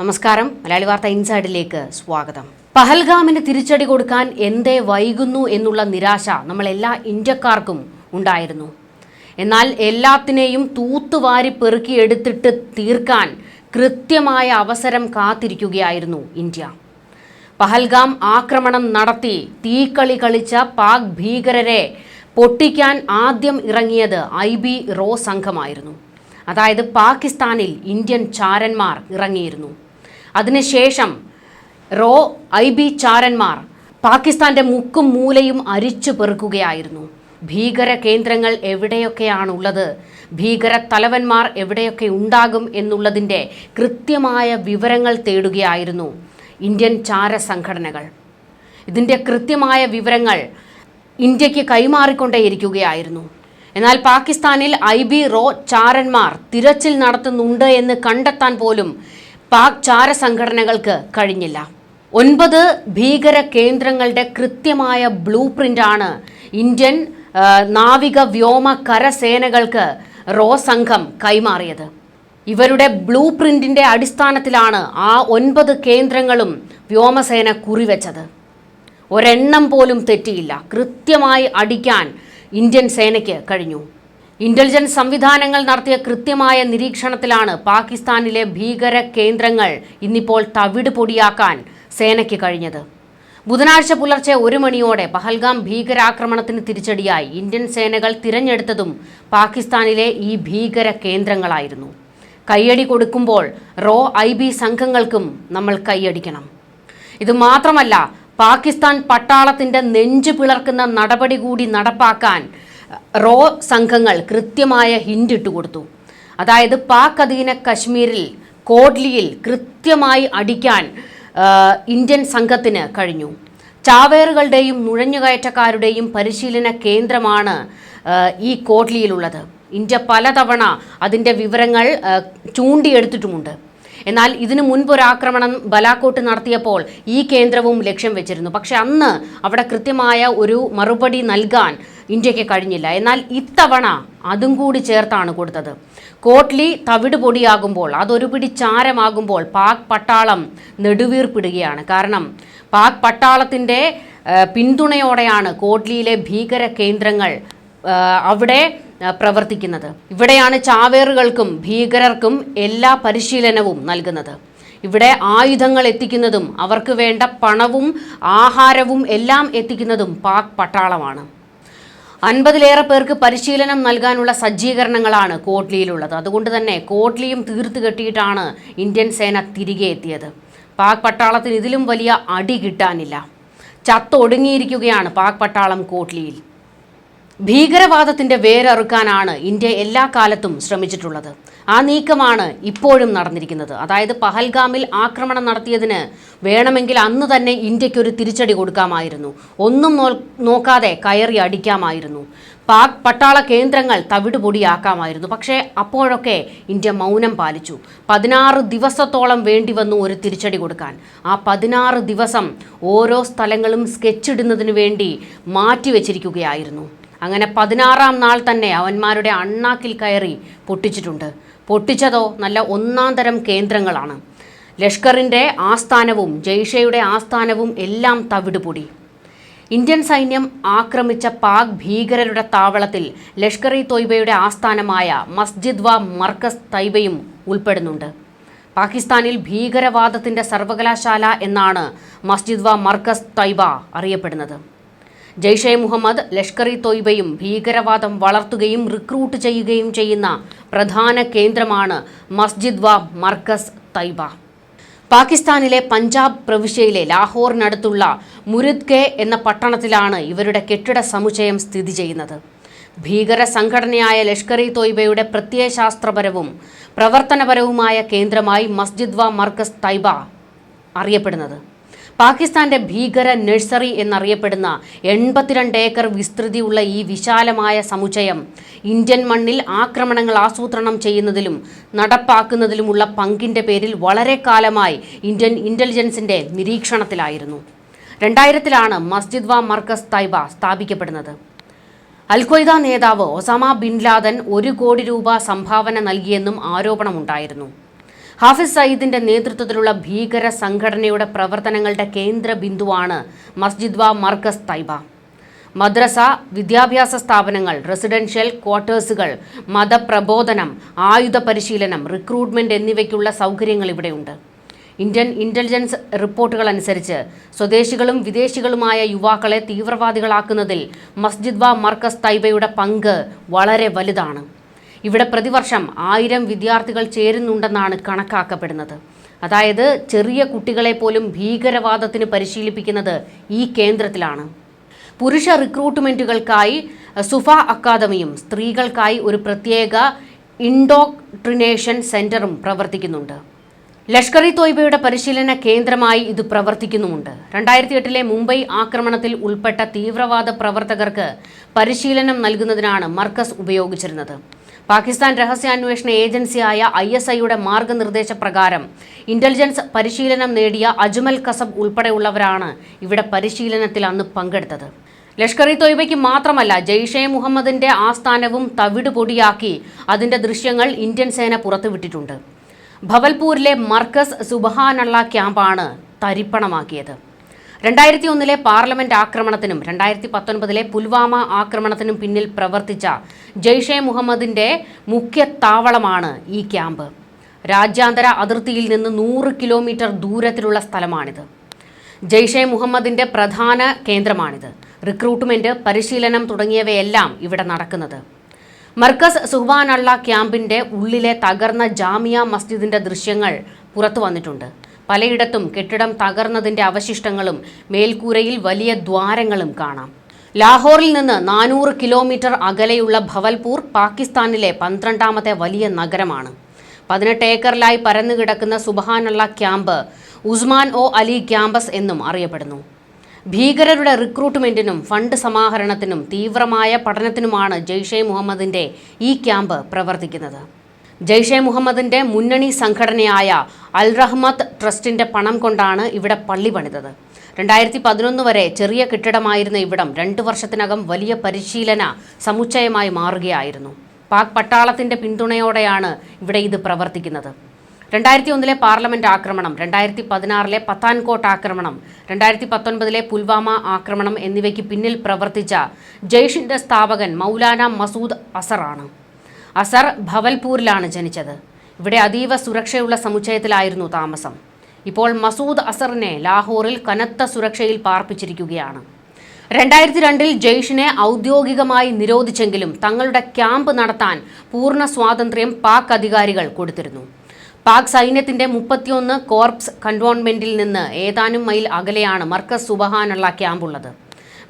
നമസ്കാരം. മലയാളി വാർത്ത ഇൻസൈഡിലേക്ക് സ്വാഗതം. പഹൽഗാമിന് തിരിച്ചടി കൊടുക്കാൻ എന്തേ വൈകുന്നു എന്നുള്ള നിരാശ നമ്മൾ എല്ലാ ഇന്ത്യക്കാർക്കും ഉണ്ടായിരുന്നു. എന്നാൽ എല്ലാത്തിനെയും തൂത്തുവാരി പെറുക്കിയെടുത്തിട്ട് തീർക്കാൻ കൃത്യമായ അവസരം കാത്തിരിക്കുകയായിരുന്നു ഇന്ത്യ. പഹൽഗാം ആക്രമണം നടത്തി തീക്കളി കളിച്ച പാക് ഭീകരരെ പൊട്ടിക്കാൻ ആദ്യം ഇറങ്ങിയത് ഐ ബി റോ സംഘമായിരുന്നു. അതായത് പാകിസ്ഥാനിൽ ഇന്ത്യൻ ചാരന്മാർ ഇറങ്ങിയിരുന്നു. അതിനുശേഷം റോ ഐ ബി ചാരന്മാർ പാകിസ്ഥാന്റെ മുക്കും മൂലയും അരിച്ചു പെറുക്കുകയായിരുന്നു. ഭീകര കേന്ദ്രങ്ങൾ എവിടെയൊക്കെയാണുള്ളത്? ഭീകര തലവന്മാർ എവിടെയൊക്കെ ഉണ്ടാകും എന്നുള്ളതിന്റെ കൃത്യമായ വിവരങ്ങൾ തേടുകയായിരുന്നു ഇന്ത്യൻ ചാര സംഘടനകൾ ഇതിന്റെ കൃത്യമായ വിവരങ്ങൾ ഇന്ത്യയ്ക്ക് കൈമാറിക്കൊണ്ടേയിരിക്കുകയായിരുന്നു. എന്നാൽ പാകിസ്ഥാനിൽ ഐ ബി റോ ചാരന്മാർ തിരച്ചിൽ നടത്തുന്നുണ്ട് എന്ന് കണ്ടെത്താൻ പോലും പാക് ചാര സംഘടനകൾക്ക് കഴിഞ്ഞില്ല. ഒൻപത് ഭീകര കേന്ദ്രങ്ങളുടെ കൃത്യമായ ബ്ലൂ പ്രിന്റാണ് ഇന്ത്യൻ നാവിക വ്യോമ കരസേനകൾക്ക് റോ സംഘം കൈമാറിയത്. ഇവരുടെ ബ്ലൂ പ്രിന്റിന്റെ അടിസ്ഥാനത്തിലാണ് ആ ഒൻപത് കേന്ദ്രങ്ങളും വ്യോമസേന കുറിവെച്ചത്. ഒരെണ്ണം പോലും തെറ്റിയില്ല. കൃത്യമായി അടിക്കാൻ ഇന്ത്യൻ സേനയ്ക്ക് കഴിഞ്ഞു. ഇന്റലിജൻസ് സംവിധാനങ്ങൾ നടത്തിയ കൃത്യമായ നിരീക്ഷണത്തിലാണ് പാകിസ്ഥാനിലെ ഭീകര കേന്ദ്രങ്ങൾ ഇന്നിപ്പോൾ തവിട് പൊടിയാക്കാൻ സേനയ്ക്ക് കഴിഞ്ഞത്. ബുധനാഴ്ച പുലർച്ചെ ഒരു മണിയോടെ പഹൽഗാം ഭീകരാക്രമണത്തിന് തിരിച്ചടിയായി ഇന്ത്യൻ സേനകൾ തിരഞ്ഞെടുത്തതും പാകിസ്ഥാനിലെ ഈ ഭീകര കേന്ദ്രങ്ങളായിരുന്നു. കൈയടി കൊടുക്കുമ്പോൾ റോ ഐ ബി സംഘങ്ങൾക്കും നമ്മൾ കൈയടിക്കണം ഇത് മാത്രമല്ല പാകിസ്ഥാൻ പട്ടാളത്തിന്റെ നെഞ്ചു പിളർക്കുന്ന നടപടി കൂടി നടപ്പാക്കാൻ റോ സംഘങ്ങൾ കൃത്യമായ ഹിൻഡ് ഇട്ട് കൊടുത്തു. അതായത് പാക് അധീന കശ്മീരിൽ കോഡ്ലിയിൽ കൃത്യമായി അടിക്കാൻ ഇന്ത്യൻ സംഘത്തിന് കഴിഞ്ഞു. ചാവേറുകളുടെയും നുഴഞ്ഞുകയറ്റക്കാരുടെയും പരിശീലന കേന്ദ്രമാണ് ഈ കോഡ്ലിയിലുള്ളത്. ഇന്ത്യ പലതവണ അതിന്റെ വിവരങ്ങൾ ചൂണ്ടിയെടുത്തിട്ടുമുണ്ട്. എന്നാൽ ഇതിനു മുൻപ് ഒരു ആക്രമണം ബലാക്കോട്ട് നടത്തിയപ്പോൾ ഈ കേന്ദ്രവും ലക്ഷ്യം വെച്ചിരുന്നു. പക്ഷെ അന്ന് അവിടെ കൃത്യമായ ഒരു മറുപടി നൽകാൻ ഇന്ത്യയ്ക്ക് കഴിഞ്ഞില്ല. എന്നാൽ ഇത്തവണ അതും കൂടി ചേർത്താണ് കൊടുത്തത്. കോട്ട്ലി തവിട് പൊടിയാകുമ്പോൾ അതൊരു പിടി ചാരമാകുമ്പോൾ പാക് പട്ടാളം നെടുവീർപ്പിടുകയാണ്. കാരണം പാക് പട്ടാളത്തിന്റെ പിന്തുണയോടെയാണ് കോട്ട്ലിയിലെ ഭീകര കേന്ദ്രങ്ങൾ അവിടെ പ്രവർത്തിക്കുന്നത്. ഇവിടെയാണ് ചാവേറുകൾക്കും ഭീകരർക്കും എല്ലാ പരിശീലനവും നൽകുന്നത്. ഇവിടെ ആയുധങ്ങൾ എത്തിക്കുന്നതും അവർക്ക് വേണ്ട പണവും ആഹാരവും എല്ലാം എത്തിക്കുന്നതും പാക് പട്ടാളമാണ്. അൻപതിലേറെ പേർക്ക് പരിശീലനം നൽകാനുള്ള സജ്ജീകരണങ്ങളാണ് കോട്ട്ലിയിലുള്ളത് അതുകൊണ്ട് തന്നെ കോട്ട്ലിയും തീർത്തു കെട്ടിയിട്ടാണ് ഇന്ത്യൻ സേന തിരികെ എത്തിയത്. പാക് പട്ടാളത്തിന് ഇതിലും വലിയ അടി കിട്ടാനില്ല. ചത്തൊടുങ്ങിയിരിക്കുകയാണ് പാക് പട്ടാളം കോട്ട്ലിയിൽ ഭീകരവാദത്തിന്റെ വേരറുക്കാനാണ് ഇന്ത്യ എല്ലാ കാലത്തും ശ്രമിച്ചിട്ടുള്ളത്. ആ നീക്കമാണ് ഇപ്പോഴും നടന്നിരിക്കുന്നത്. അതായത് പഹൽഗാമിൽ ആക്രമണം നടത്തിയതിന് വേണമെങ്കിൽ അന്ന് തന്നെ ഇന്ത്യക്കൊരു തിരിച്ചടി കൊടുക്കാമായിരുന്നു. ഒന്നും നോക്കാതെ കയറി അടിക്കാമായിരുന്നു. പാക് പട്ടാള കേന്ദ്രങ്ങൾ തവിടുപൊടിയാക്കാമായിരുന്നു. പക്ഷേ അപ്പോഴൊക്കെ ഇന്ത്യ മൗനം പാലിച്ചു. പതിനാറ് ദിവസത്തോളം വേണ്ടി വന്നു ഒരു തിരിച്ചടി കൊടുക്കാൻ. ആ പതിനാറ് ദിവസം ഓരോ സ്ഥലങ്ങളും സ്കെച്ചിടുന്നതിന് വേണ്ടി മാറ്റിവെച്ചിരിക്കുകയായിരുന്നു അങ്ങനെ പതിനാറാം നാൾ തന്നെ അവന്മാരുടെ അണ്ണാക്കിൽ കയറി പൊട്ടിച്ചിട്ടുണ്ട്. പൊട്ടിച്ചതോ നല്ല ഒന്നാം തരം കേന്ദ്രങ്ങളാണ്. ലഷ്കറിന്റെ ആസ്ഥാനവും ജയ്ഷയുടെ ആസ്ഥാനവും എല്ലാം തവിടുപൊടി. ഇന്ത്യൻ സൈന്യം ആക്രമിച്ച പാക് ഭീകരരുടെ താവളത്തിൽ ലഷ്കർ ഇ തൊയ്ബയുടെ ആസ്ഥാനമായ മസ്ജിദ് വ മർക്കസ് തൈബയും ഉൾപ്പെടുന്നുണ്ട്. പാകിസ്ഥാനിൽ ഭീകരവാദത്തിന്റെ സർവകലാശാല എന്നാണ് മസ്ജിദ് വ മർക്കസ് തൈബ അറിയപ്പെടുന്നത്. ജയ്ഷെ മുഹമ്മദ് ലഷ്കർ ഇ തോയ്ബയും ഭീകരവാദം വളർത്തുകയും റിക്രൂട്ട് ചെയ്യുകയും ചെയ്യുന്ന പ്രധാന കേന്ദ്രമാണ് മസ്ജിദ് വാ മർക്കസ് തൈബ. പാകിസ്ഥാനിലെ പഞ്ചാബ് പ്രവിശ്യയിലെ ലാഹോറിനടുത്തുള്ള മുരിദ് കെ എന്ന പട്ടണത്തിലാണ് ഇവരുടെ കെട്ടിട സമുച്ചയം സ്ഥിതി ചെയ്യുന്നത്. ഭീകര സംഘടനയായ ലഷ്കർ ഇ തോയ്ബയുടെ പ്രത്യയശാസ്ത്രപരവും പ്രവർത്തനപരവുമായ കേന്ദ്രമായി മസ്ജിദ് വ മർക്കസ് തൈബ അറിയപ്പെടുന്നത്. പാകിസ്ഥാന്റെ ഭീകര നഴ്സറി എന്നറിയപ്പെടുന്ന എൺപത്തിരണ്ട് ഏക്കർ വിസ്തൃതിയുള്ള ഈ വിശാലമായ സമുച്ചയം ഇന്ത്യൻ മണ്ണിൽ ആക്രമണങ്ങൾ ആസൂത്രണം ചെയ്യുന്നതിലും നടപ്പാക്കുന്നതിലുമുള്ള പങ്കിന്റെ പേരിൽ വളരെ കാലമായി ഇന്ത്യൻ ഇന്റലിജൻസിന്റെ നിരീക്ഷണത്തിലായിരുന്നു. രണ്ടായിരത്തിലാണ് മസ്ജിദ് വ മർക്കസ് തൈബ സ്ഥാപിക്കപ്പെടുന്നത്. അൽഖ്വയ്ദ നേതാവ് ഒസാമ ബിൻ ലാദൻ ഒരു കോടി രൂപ സംഭാവന നൽകിയെന്നും ആരോപണമുണ്ടായിരുന്നു. ഹാഫിസ് സയ്യിദിന്റെ നേതൃത്വത്തിലുള്ള ഭീകര സംഘടനയുടെ പ്രവർത്തനങ്ങളുടെ കേന്ദ്ര ബിന്ദുവാണ് മസ്ജിദ് വ മർക്കസ് തൈബ. മദ്രസ വിദ്യാഭ്യാസ സ്ഥാപനങ്ങൾ റെസിഡൻഷ്യൽ ക്വാർട്ടേഴ്സുകൾ മതപ്രബോധനം ആയുധ പരിശീലനം റിക്രൂട്ട്മെന്റ് എന്നിവയ്ക്കുള്ള സൗകര്യങ്ങൾ ഇവിടെയുണ്ട്. ഇന്ത്യൻ ഇന്റലിജൻസ് റിപ്പോർട്ടുകൾ അനുസരിച്ച് സ്വദേശികളും വിദേശികളുമായ യുവാക്കളെ തീവ്രവാദികളാക്കുന്നതിൽ മസ്ജിദ് വ മർക്കസ് തൈബയുടെ പങ്ക് വളരെ വലുതാണ്. ഇവിടെ പ്രതിവർഷം ആയിരം വിദ്യാർത്ഥികൾ ചേരുന്നുണ്ടെന്നാണ് കണക്കാക്കപ്പെടുന്നത്. അതായത് ചെറിയ കുട്ടികളെ പോലും ഭീകരവാദത്തിന് പരിശീലിപ്പിക്കുന്നത് ഈ കേന്ദ്രത്തിലാണ്. പുരുഷ റിക്രൂട്ട്മെന്റുകൾക്കായി സുഫ അക്കാദമിയും സ്ത്രീകൾക്കായി ഒരു പ്രത്യേക ഇൻഡോക്ട്രിനേഷൻ സെന്ററും പ്രവർത്തിക്കുന്നുണ്ട്. ലഷ്കർ ഇ തോയ്ബയുടെ പരിശീലന കേന്ദ്രമായി ഇത് പ്രവർത്തിക്കുന്നുമുണ്ട്. രണ്ടായിരത്തി എട്ടിലെ മുംബൈ ആക്രമണത്തിൽ ഉൾപ്പെട്ട തീവ്രവാദ പ്രവർത്തകർക്ക് പരിശീലനം നൽകുന്നതിനാണ് മർക്കസ് ഉപയോഗിച്ചിരുന്നത്. പാകിസ്ഥാൻ രഹസ്യാന്വേഷണ ഏജൻസിയായ ഐ എസ് ഐയുടെ മാർഗനിർദ്ദേശപ്രകാരം ഇന്റലിജൻസ് പരിശീലനം നേടിയ അജ്മൽ കസബ് ഉൾപ്പെടെയുള്ളവരാണ് ഇവിടെ പരിശീലനത്തിൽ അന്ന് പങ്കെടുത്തത്. ലഷ്കർ ഇ തൊയ്ബയ്ക്ക് മാത്രമല്ല ജെയ്ഷെ മുഹമ്മദിന്റെ ആസ്ഥാനവും തവിട് പൊടിയാക്കി അതിന്റെ ദൃശ്യങ്ങൾ ഇന്ത്യൻ സേന പുറത്തുവിട്ടിട്ടുണ്ട്. ഭവൽപൂരിലെ മർക്കസ് സുബഹാനുള്ള ക്യാമ്പാണ് തരിപ്പണമാക്കിയത്. രണ്ടായിരത്തി ഒന്നിലെ പാർലമെന്റ് ആക്രമണത്തിനും രണ്ടായിരത്തി പത്തൊൻപതിലെ പുൽവാമ ആക്രമണത്തിനും പിന്നിൽ പ്രവർത്തിച്ച ജെയ്ഷെ മുഹമ്മദിന്റെ മുഖ്യ താവളമാണ് ഈ ക്യാമ്പ്. രാജ്യാന്തര അതിർത്തിയിൽ നിന്ന് നൂറ് കിലോമീറ്റർ ദൂരത്തിലുള്ള സ്ഥലമാണിത്. ജെയ്ഷെ മുഹമ്മദിന്റെ പ്രധാന കേന്ദ്രമാണിത്. റിക്രൂട്ട്മെന്റ് പരിശീലനം തുടങ്ങിയവയെല്ലാം ഇവിടെ നടക്കുന്നത്. മർക്കസ് സുഹ്വാനുള്ള ക്യാമ്പിന്റെ ഉള്ളിലെ തകർന്ന ജാമിയ മസ്ജിദിന്റെ ദൃശ്യങ്ങൾ പുറത്തു വന്നിട്ടുണ്ട്. പലയിടത്തും കെട്ടിടം തകർന്നതിന്റെ അവശിഷ്ടങ്ങളും മേൽക്കൂരയിൽ വലിയ ദ്വാരങ്ങളും കാണാം. ലാഹോറിൽ നിന്ന് നാനൂറ് കിലോമീറ്റർ അകലെയുള്ള ഭവൽപൂർ പാകിസ്ഥാനിലെ പന്ത്രണ്ടാമത്തെ വലിയ നഗരമാണ്. പതിനെട്ട് ഏക്കറിലായി പരന്നുകിടക്കുന്ന സുബഹാനുള്ള ക്യാമ്പ് ഉസ്മാൻ ഒ അലി ക്യാമ്പസ് എന്നും അറിയപ്പെടുന്നു. ഭീകരരുടെ റിക്രൂട്ട്മെന്റിനും ഫണ്ട് സമാഹരണത്തിനും തീവ്രമായ പഠനത്തിനുമാണ് ജെയ്ഷെ മുഹമ്മദിന്റെ ഈ ക്യാമ്പ് പ്രവർത്തിക്കുന്നത്. ജെയ്ഷെ മുഹമ്മദിന്റെ മുന്നണി സംഘടനയായ അൽ റഹ്മത്ത് ട്രസ്റ്റിന്റെ പണം കൊണ്ടാണ് ഇവിടെ പള്ളി പണിതത്. രണ്ടായിരത്തി പതിനൊന്ന് വരെ ചെറിയ കെട്ടിടമായിരുന്ന ഇവിടം രണ്ടു വർഷത്തിനകം വലിയ പരിശീലന സമുച്ചയമായി മാറുകയായിരുന്നു. പാക് പട്ടാളത്തിന്റെ പിന്തുണയോടെയാണ് ഇവിടെ ഇത് പ്രവർത്തിക്കുന്നത്. രണ്ടായിരത്തി ഒന്നിലെ പാർലമെന്റ് ആക്രമണം രണ്ടായിരത്തി പതിനാറിലെ പത്താൻകോട്ട് ആക്രമണം രണ്ടായിരത്തി പത്തൊൻപതിലെ പുൽവാമ ആക്രമണം എന്നിവയ്ക്ക് പിന്നിൽ പ്രവർത്തിച്ച ജയ്ഷിന്റെ സ്ഥാപകൻ മൗലാന മസൂദ് അസറാണ് അസർ ഭവൽപൂരിലാണ് ജനിച്ചത്. ഇവിടെ അതീവ സുരക്ഷയുള്ള സമുച്ചയത്തിലായിരുന്നു താമസം. ഇപ്പോൾ മസൂദ് അസറിനെ ലാഹോറിൽ കനത്ത സുരക്ഷയിൽ പാർപ്പിച്ചിരിക്കുകയാണ്. രണ്ടായിരത്തി രണ്ടിൽ ജെയ്ഷിനെ ഔദ്യോഗികമായി നിരോധിച്ചെങ്കിലും തങ്ങളുടെ ക്യാമ്പ് നടത്താൻ പൂർണ സ്വാതന്ത്ര്യം പാക് അധികാരികൾ കൊടുത്തിരുന്നു. പാക് സൈന്യത്തിന്റെ മുപ്പത്തിയൊന്ന് കോർപ്സ് കണ്ടോൺമെന്റിൽ നിന്ന് ഏതാനും മൈൽ അകലെയാണ് മർക്കസ് സുബഹാനുള്ള ക്യാമ്പുള്ളത്.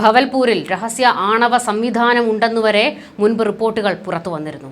ഭവൽപൂരിൽ രഹസ്യ ആണവ സംവിധാനം ഉണ്ടെന്നുവരെ മുൻപ് റിപ്പോർട്ടുകൾ പുറത്തു വന്നിരുന്നു.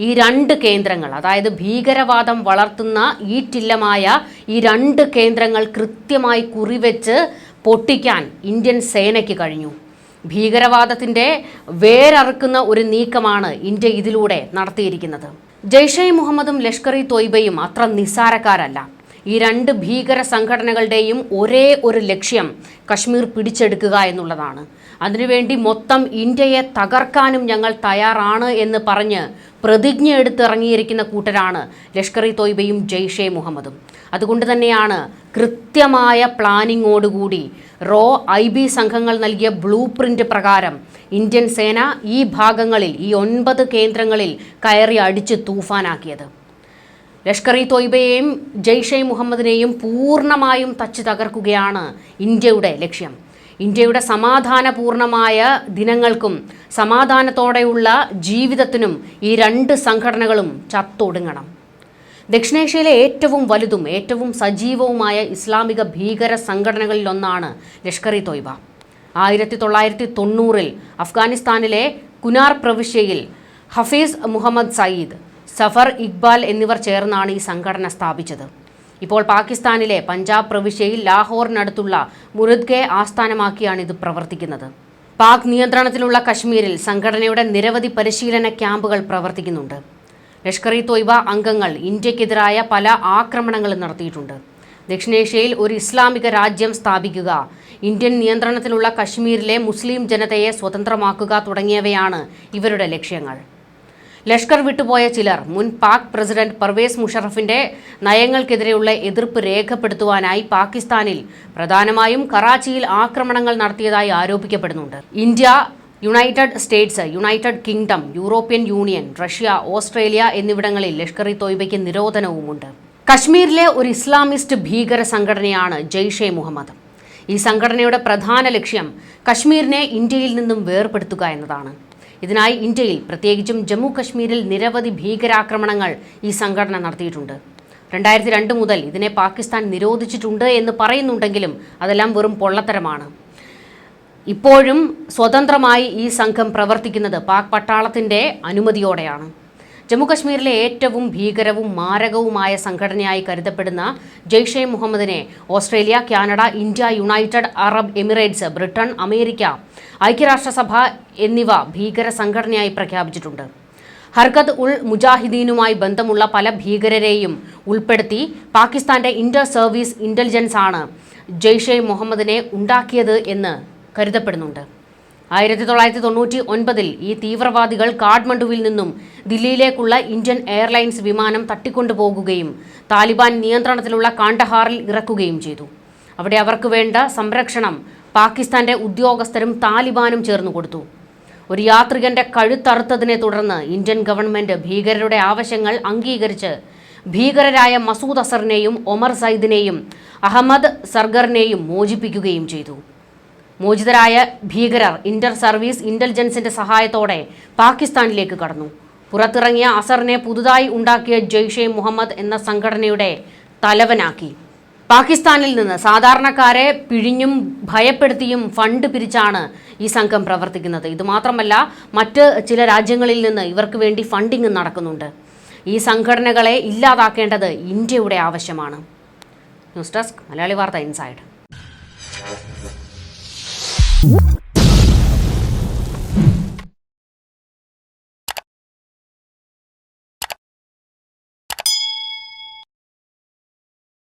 ഈ രണ്ട് കേന്ദ്രങ്ങൾ അതായത് ഭീകരവാദം വളർത്തുന്ന ഈറ്റില്ലമായ ഈ രണ്ട് കേന്ദ്രങ്ങൾ കൃത്യമായി കുറിവെച്ച് പൊട്ടിക്കാൻ ഇന്ത്യൻ സേനയ്ക്ക് കഴിഞ്ഞു. ഭീകരവാദത്തിന്റെ വേരറുക്കുന്ന ഒരു നീക്കമാണ് ഇന്ത്യ ഇതിലൂടെ നടത്തിയിരിക്കുന്നത്. ജെയ്ഷെ മുഹമ്മദും ലഷ്കർ ഇ തൊയ്ബയും അത്ര നിസ്സാരക്കാരല്ല. ഈ രണ്ട് ഭീകര സംഘടനകളുടെയും ഒരേ ഒരു ലക്ഷ്യം കശ്മീർ പിടിച്ചെടുക്കുക എന്നുള്ളതാണ്. അതിനുവേണ്ടി മൊത്തം ഇന്ത്യയെ തകർക്കാനും ഞങ്ങൾ തയ്യാറാണ് എന്ന് പറഞ്ഞ് പ്രതിജ്ഞ എടുത്തിറങ്ങിയിരിക്കുന്ന കൂട്ടരാണ് ലഷ്കർ ഇ തോയ്ബയും ജെയ്ഷെ മുഹമ്മദും. അതുകൊണ്ട് തന്നെയാണ് കൃത്യമായ പ്ലാനിങ്ങോടുകൂടി റോ ഐ ബി സംഘങ്ങൾ നൽകിയ ബ്ലൂ പ്രിന്റ് പ്രകാരം ഇന്ത്യൻ സേന ഈ ഭാഗങ്ങളിൽ ഈ ഒൻപത് കേന്ദ്രങ്ങളിൽ കയറി അടിച്ച് തൂഫാനാക്കിയത്. ലഷ്കർ ഇ തോയ്ബയെയും ജെയ്ഷെ മുഹമ്മദിനെയും പൂർണമായും തച്ചു തകർക്കുകയാണ് ഇന്ത്യയുടെ ലക്ഷ്യം. ഇന്ത്യയുടെ സമാധാനപൂർണമായ ദിനങ്ങൾക്കും സമാധാനത്തോടെയുള്ള ജീവിതത്തിനും ഈ രണ്ട് സംഘടനകളും ചത്തൊടുങ്ങണം. ദക്ഷിണേഷ്യയിലെ ഏറ്റവും വലുതും ഏറ്റവും സജീവവുമായ ഇസ്ലാമിക ഭീകര സംഘടനകളിലൊന്നാണ് ലഷ്കർ ഇ തോയ്ബ. ആയിരത്തി തൊള്ളായിരത്തി തൊണ്ണൂറിൽ അഫ്ഗാനിസ്ഥാനിലെ കുനാർ പ്രവിശ്യയിൽ ഹഫീസ് മുഹമ്മദ് സയ്യിദ് സഫർ ഇക്ബാൽ എന്നിവർ ചേർന്നാണ് ഈ സംഘടന സ്ഥാപിച്ചത്. ഇപ്പോൾ പാകിസ്ഥാനിലെ പഞ്ചാബ് പ്രവിശ്യയിൽ ലാഹോറിനടുത്തുള്ള മുരദ്ഗെ ആസ്ഥാനമാക്കിയാണ് ഇത് പ്രവർത്തിക്കുന്നത്. പാക് നിയന്ത്രണത്തിലുള്ള കശ്മീരിൽ സംഘടനയുടെ നിരവധി പരിശീലന ക്യാമ്പുകൾ പ്രവർത്തിക്കുന്നുണ്ട്. ലഷ്കർ ഇ തോയ്ബ അംഗങ്ങൾ ഇന്ത്യക്കെതിരായ പല ആക്രമണങ്ങളും നടത്തിയിട്ടുണ്ട്. ദക്ഷിണേഷ്യയിൽ ഒരു ഇസ്ലാമിക രാജ്യം സ്ഥാപിക്കുക ഇന്ത്യൻ നിയന്ത്രണത്തിലുള്ള കശ്മീരിലെ മുസ്ലിം ജനതയെ സ്വതന്ത്രമാക്കുക തുടങ്ങിയവയാണ് ഇവരുടെ ലക്ഷ്യങ്ങൾ. ലഷ്കർ വിട്ടുപോയ ചിലർ. മുൻ പാക് പ്രസിഡന്റ് പർവേസ് മുഷറഫിന്റെ നയങ്ങൾക്കെതിരെയുള്ള എതിർപ്പ് രേഖപ്പെടുത്തുവാനായി പാകിസ്ഥാനിൽ പ്രധാനമായും കറാച്ചിയിൽ ആക്രമണങ്ങൾ നടത്തിയതായി ആരോപിക്കപ്പെടുന്നുണ്ട്. India United States United Kingdom European Union Russia Australia എന്നിവിടങ്ങളിൽ ലഷ്കർ ഇ തോയ്ബയ്ക്ക് നിരോധനവുമുണ്ട്. കശ്മീരിലെ ഒരു ഇസ്ലാമിസ്റ്റ് ഭീകര സംഘടനയാണ് ജെയ്ഷെ മുഹമ്മദ്. ഈ സംഘടനയുടെ പ്രധാന ലക്ഷ്യം കശ്മീരിനെ ഇന്ത്യയിൽ നിന്നും വേർപെടുത്തുക എന്നതാണ്. ഇതിനായി ഇന്ത്യയിൽ പ്രത്യേകിച്ചും ജമ്മു കശ്മീരിൽ നിരവധി ഭീകരാക്രമണങ്ങൾ ഈ സംഘടന നടത്തിയിട്ടുണ്ട്. രണ്ടായിരത്തി രണ്ട് മുതൽ ഇതിനെ പാകിസ്ഥാൻ നിരോധിച്ചിട്ടുണ്ട് എന്ന് പറയുന്നുണ്ടെങ്കിലും അതെല്ലാം വെറും പൊള്ളത്തരമാണ്. ഇപ്പോഴും സ്വതന്ത്രമായി ഈ സംഘം പ്രവർത്തിക്കുന്നത് പാക് പട്ടാളത്തിന്റെ അനുമതിയോടെയാണ്. ജമ്മുകശ്മീരിലെ ഏറ്റവും ഭീകരവും മാരകവുമായ സംഘടനയായി കരുതപ്പെടുന്ന ജെയ്ഷെ മുഹമ്മദിനെ Australia Canada India United Arab Emirates Britain America ഐക്യരാഷ്ട്രസഭ എന്നിവ ഭീകര സംഘടനയായി പ്രഖ്യാപിച്ചിട്ടുണ്ട്. ഹർഗത് ഉൾ മുജാഹിദീനുമായി ബന്ധമുള്ള പല ഭീകരരെയും ഉൾപ്പെടുത്തി പാകിസ്ഥാന്റെ ഇന്റർ സർവീസ് ഇന്റലിജൻസ് ആണ് ജെയ്ഷെ മുഹമ്മദിനെ ഉണ്ടാക്കിയത് എന്ന് കരുതപ്പെടുന്നുണ്ട്. ആയിരത്തി തൊള്ളായിരത്തി തൊണ്ണൂറ്റി ഒൻപതിൽ ഈ തീവ്രവാദികൾ കാഠ്മണ്ഡുവിൽ നിന്നും ദില്ലിയിലേക്കുള്ള ഇന്ത്യൻ എയർലൈൻസ് വിമാനം തട്ടിക്കൊണ്ടുപോകുകയും താലിബാൻ നിയന്ത്രണത്തിലുള്ള കാണ്ടഹാറിൽ ഇറക്കുകയും ചെയ്തു. അവിടെ അവർക്ക് വേണ്ട സംരക്ഷണം പാകിസ്ഥാന്റെ ഉദ്യോഗസ്ഥരും താലിബാനും ചേർന്നു കൊടുത്തു. ഒരു യാത്രികന്റെ കഴുത്തറുത്തതിനെ തുടർന്ന് ഇന്ത്യൻ ഗവൺമെന്റ് ഭീകരരുടെ ആവശ്യങ്ങൾ അംഗീകരിച്ച് ഭീകരരായ മസൂദ് അസറിനെയും ഒമർ സയ്ദിനെയും അഹമ്മദ് സർഗറിനെയും മോചിപ്പിക്കുകയും ചെയ്തു. മോചിതരായ ഭീകരർ ഇന്റർ സർവീസ് ഇന്റലിജൻസിന്റെ സഹായത്തോടെ പാകിസ്ഥാനിലേക്ക് കടന്നു. പുറത്തിറങ്ങിയ അസറിനെ പുതുതായി ഉണ്ടാക്കിയ ജെയ്ഷെ മുഹമ്മദ് എന്ന സംഘടനയുടെ തലവനാക്കി. പാകിസ്ഥാനിൽ നിന്ന് സാധാരണക്കാരെ പിഴിഞ്ഞും ഭയപ്പെടുത്തിയും ഫണ്ട് പിരിച്ചാണ് ഈ സംഘം പ്രവർത്തിക്കുന്നത്. ഇതുമാത്രമല്ല മറ്റ് ചില രാജ്യങ്ങളിൽ നിന്ന് ഇവർക്ക് വേണ്ടി ഫണ്ടിങ് നടക്കുന്നുണ്ട്. ഈ സംഘടനകളെ ഇല്ലാതാക്കേണ്ടത് ഇന്ത്യയുടെ ആവശ്യമാണ്. ന്യൂസ് ഡെസ്ക് മലയാളി വാർത്ത ഇൻസൈഡ്. Whoop.